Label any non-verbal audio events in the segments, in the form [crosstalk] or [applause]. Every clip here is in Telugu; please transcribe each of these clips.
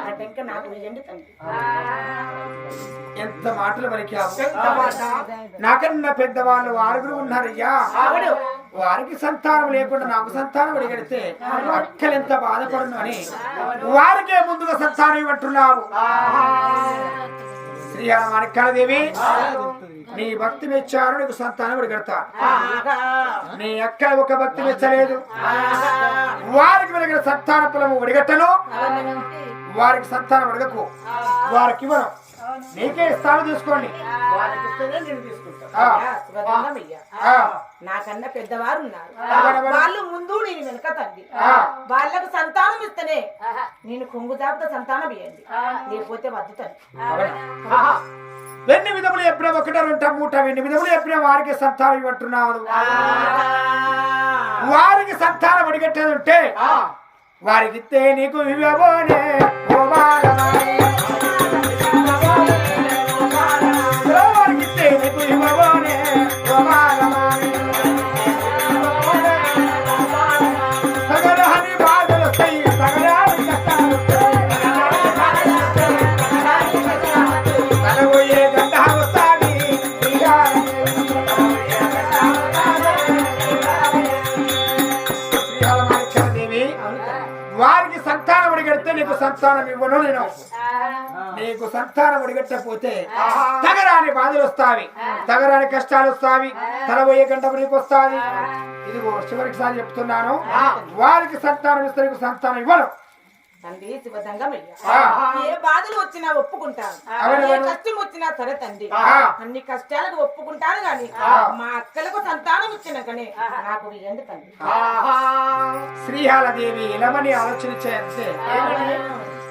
నాకు ఎంత మాటలు పలికావు నాకన్నా పెద్దవాళ్ళు ఆరుగురు ఉన్నారయ్యా. వారికి సంతానం లేకుండా నాకు సంతానం అడిగడితే అక్కలు ఎంత బాధపడును అని వారికే ముందుగా సంతానం శ్రీహర మాణిక్యాలదేవి నీ భక్తి మెచ్చారు నీకు సంతానం అడిగడతా. నీ అక్క ఒక భక్తి మెచ్చలేదు. వారికి వెలిగిన సంతాన ఫలము ఒడిగట్టను వారికి సంతానం అడగకు. వారికి ఇవ్వను. నీకే ఇస్తాను తీసుకోండి. నాకన్నా పెద్దవారు ఉన్నారు? వాళ్ళు ముందు నేను వెనక తండ్రి ఆ. వాళ్ళకు సంతానం ఇస్తేనే నేను కొంగు జాబితా సంతానం ఇవ్వండి లేకపోతే వద్దు తండ్రి అవునా? ఎన్ని విధములు ఎప్పుడే ఒకట రెంట మూట. ఎన్ని విధములు ఎప్పుడే వారికి సంతానం ఇవ్వట్టున్నావు వారికి సంతానం అడిగట్టేది ఉంటే వారికి నీకు ఇవ్వబోనే ఓ బాలమాయి. సంతానం ఇవ్వను నేను. నీకు సంతానం అడిగట్టకపోతే తగరాని బాధలు వస్తావి. తగరాని కష్టాలు వస్తావి. తలబోయే గంట నీకు వస్తాది. ఇదిగో చివరికి సారి చెప్తున్నాను. వారికి సంతానం ఇస్తే నీకు సంతానం ఇవ్వను. తండ్రి. ఏ బాధలు వచ్చినా ఒప్పుకుంటాను. ఏ. కష్టం వచ్చినా సరే తండ్రి. అన్ని కష్టాలకు ఒప్పుకుంటాను గాని మా అక్కలకు సంతానం ఇచ్చినాకనే నాకు ఇవ్వండి తండ్రి. శ్రీహాలదేవి ఇలమని ఆలోచన చేస్తే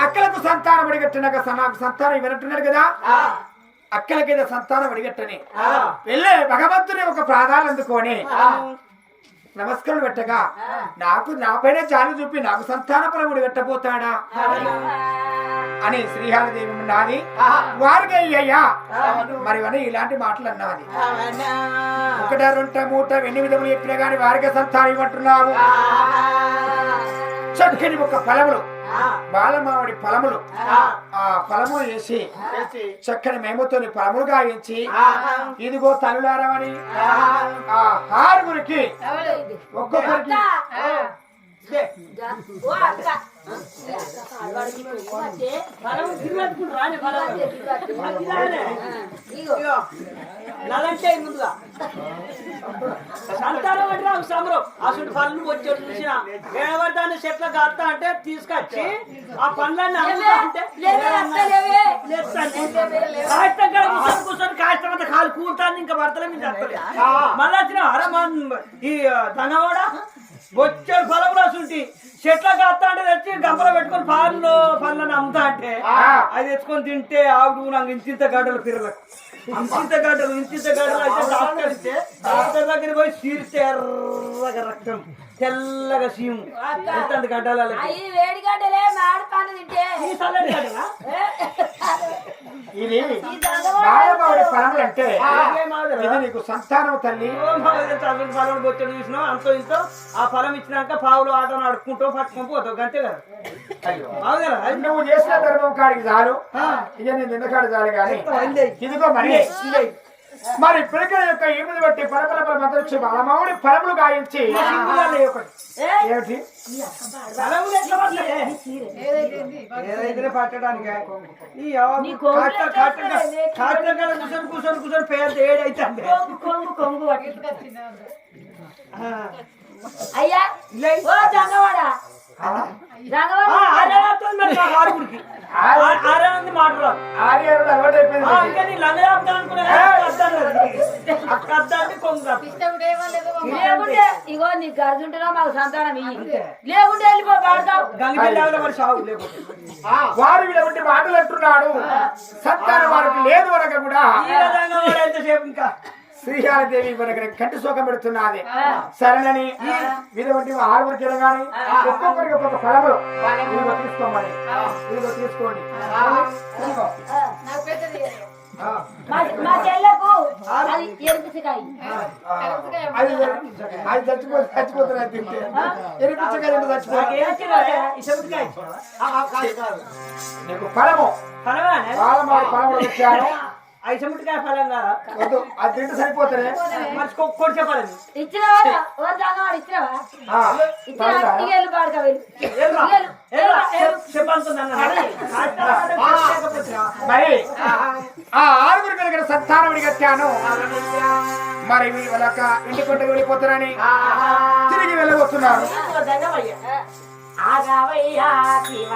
అక్కలకు సంతానం అడిగట్టున్నాక స- నాకు సంతానం ఇవ్వనట్టున్నాడు కదా. అక్కలకి ఏదో సంతానం అడిగట్టని. వెళ్ళే భగవంతుని ఒక ప్రాధాన్యం అందుకొని నమస్కారం పెట్టగా నాకు నాపైన జాలి చూపి నాకు సంతాన పరముడు పెట్టబోతాడా? అని శ్రీహాలదేవి ఉన్నది వారికి అయ్యయ్యా. మరి అని ఇలాంటి మాటలు అన్నది. ఒకట రెంట మూట ఎన్ని విధములు చెప్పినా గాని వారికి సంతానం ఇవ్వట్టున్నావు చక్కని ఒక ఫలములు. బాలమావిడి ఫలములు. ఆ. ఫలము వేసి చక్కని మేమతోని ఫలములు గాయించి ఇదిగో తల్లులారమని ఆ. ఆరుగురికి ఒక్కొక్కరికి నలంటే ముందుగా. సంతానం అంటే నాకు సంబరం. అసలు పనులు వచ్చి చూసిన. వేడబడతాను చెట్ల కాస్తా అంటే తీసుకొచ్చి ఆ పనులన్నీ అమ్ముతా అంటే కూర్చొని కూర్చొని కాస్తం కాలు కూర్తాను ఇంకా భర్తలే మీద మళ్ళీ వచ్చిన అరే ఈ దంగవాడ బొచ్చాడు పొలం రాసుంటి చెట్ల కాస్తా అంటే తెచ్చి గంపలో పెట్టుకొని పాలు పనులను అమ్ముతా అంటే అది తెచ్చుకొని తింటే ఆవిడ నాకు ఇంత గడ్డలు పిర్రలకు ఇంత గడ్డలు ఇంత గడ్డలు అయితే డాక్టర్ ఇస్తే డాక్టర్ దగ్గర పోయి చీరితే ఎర్రగా రక్తం తెల్లగా సీము. ఎంత గడ్డలు మాడి పండు తింటే. గడ్డలా? ఇది బాలమావిడి ఫలములు అంటే ఇదే నీకు సంతానం తల్లి. చదువు ఫలం బొచ్చడు చూసినావు అంతో ఇంతో ఆ ఫలం ఇచ్చినాక పావులు ఆటో ఆడుకుంటూ పట్టుకొని పోతావు అంతే కదా? నువ్వు చేసిన ధర్మం కాడికి చాలు ఇక నేను నిన్నకాడు చాలు కానీ ఇదిగో మరి. మరి పిలకల యొక్క ఈమెను బట్టి పరపర పర మధ్య వచ్చి బాలమావిడి ఫలములు గాయించి ఏమిటి? ఏదైతే పట్టడానికి. కూర్చొని కూర్చొని కూర్చొని పేరు ఏడైతే అయ్యా ఓ జంగవాడ [laughs] మాట్లాడు ఇంకా నీ లంగ ఇగో నీ గర్జుంటున్నా మాకు సంతానం ఇయ్యి. లేకుంటే వెళ్ళిపో పాడతావు వారు వీళ్ళ మాటలు అంటున్నాడు. సంతానం వారికి లేదు అనక కూడా. ఎంతసేపు ఇంకా? శ్రీహారదేవి మనకి కంటి శోకం పెడుతున్నది. సరేనని ఇటువంటి ఆరుగురు తిరగాని ఒక్కొక్కరికి ఒక్కొక్క ఫలములు ఇదిగో తీసుకోమని తీసుకోండి. అది చచ్చిపోతే తింటే. నాకేం ఫలము? ఫలము? ఫలము వచ్చాను. ఫలం కాదా? వద్దు అది తింటే సరిపోతారే మరి? చెప్పాలని ఆ. మరి ఆరుగురు కలిగిన సంతానం కట్టాను మరి వీళ్ళక ఇంటి కొండకు వెళ్ళిపోతారని తిరిగి వెళ్ళబోతున్నారు. ఆగవయ్యా శివ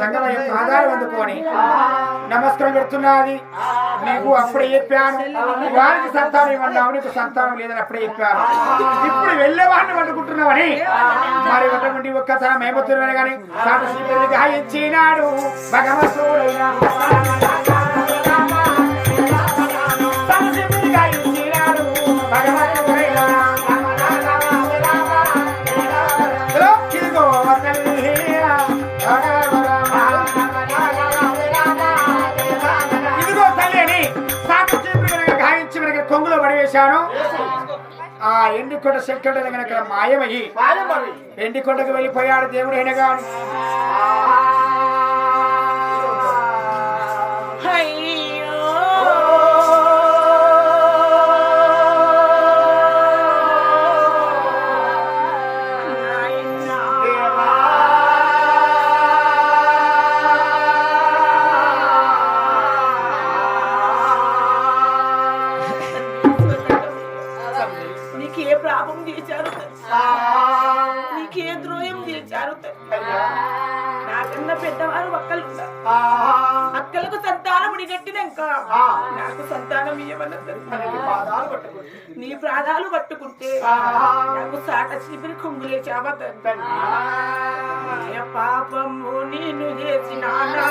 పోయేటి యొక్క ఆధారం అందుకొని నమస్కారం పెడుతున్నది. నీకు అప్పుడే చెప్పాను. వారికి సంతానం ఇవ్వన్నావు నీకు సంతానం లేదని అప్పుడే చెప్పాను. ఇప్పుడు వెళ్ళేవాడిని వండుకుంటున్నావని. మరి వండుకుంటే ఒక్కసారి తన కానీ తాను శ్రీపతి గాయించినాడు భగవంతుడు కొంగులో పడివేశాను ఆ ఎండికొండ శంకరుడు కనుక మాయమయ్యి ఎండికొండకు వెళ్ళిపోయాడు దేవుడు అయిన నీకు ద్రోహం చేశారు నాకన్నా పెద్దవారు ఒక్కలు అక్కలకు సంతానం గట్టినాక నాకు సంతానం ఇవ్వమన్నది నీ ప్రాణాలు పట్టుకుంటే. నాకు సాట చిపిరి కొంగులే చావద్దని పాపము నేను చేసినానా?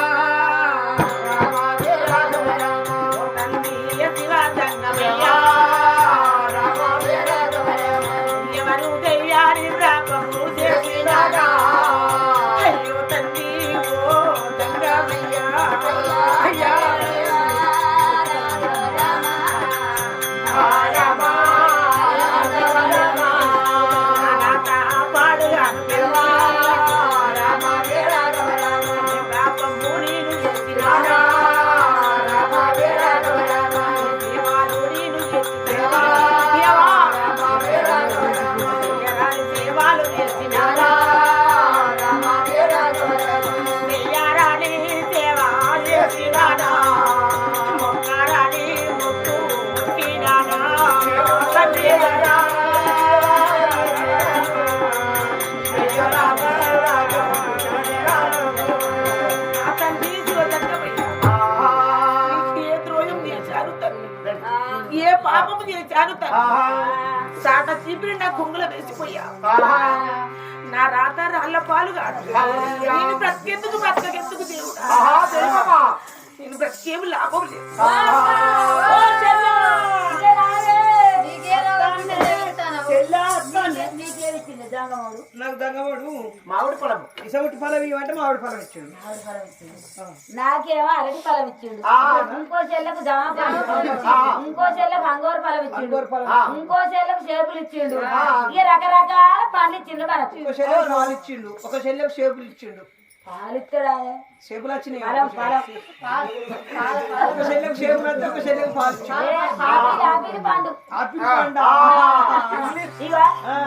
చేశారు తండ్రి సాట చీపిరి నా కొంగుల వేసిపోయా. నా రాత రాళ్ళ పాలు కాదు. నేను బ్రతికెందుకు బ్రతకెందుకు దేవుడా? నేను బ్రతికేమి లాభం లేదు. దగ్గవాడు మామిడి పొలం. ఇసమిటి ఫలం ఇవ్వంటే మామిడి ఫలం ఇచ్చాడు. ఫలం నాకేమో అరటి ఫలం ఇచ్చిండు. ఇంకో చెల్లకు జామ ఫలం ఇంకో చెల్లకు అంగూర ఫలం ఇచ్చిండు. ఫలం. ఇంకో చెల్లకు చేపలు ఇచ్చిండు. ఇక రకరకాల పండ్లు ఇచ్చిండు మనకు. ఒక చెల్లెకు పాలు ఇచ్చిండు. ఒక చెల్లెకు షేపులు ఇచ్చిండు. పాలు ఇస్తాడా? షేపులు వచ్చినాయి. ఫలం ఫలం ఒక చెల్లెకు షేపులు వస్తే ఒక చెల్లెకు పాలు ఆపిల్ పండు. ఆపిల్ పండు. ఇక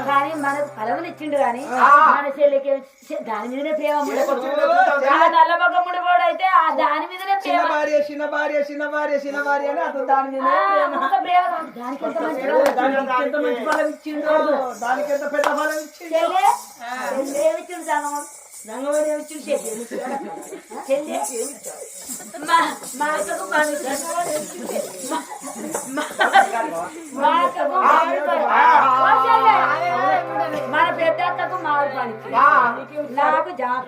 కానీ మనకు ఫలములు ఇచ్చిండు కానీ మన చెల్లికి దాని మీదనే ప్రేమ నల్ల మొక్క ముడిపోడు అయితే ఆ దాని మీదనే ప్రేమ. భార్య చిన్న భార్య చిన్న భార్య చిన్న భార్య అని అతను దాని మీద ప్రేమ. దానికి ఎంత మంచి ఫలం ఇచ్చిండు? దానికి ఎంత పెద్ద ఫలం ఇచ్చిండు? ఏమిచ్చిండు సంగమం? నంగవాడి ఇచ్చిండు? చెల్లె మా- మా అక్కకు పండు. మా- అక్కకు మన పెద్ద అక్కకు మామిడి పండు నాకు జామ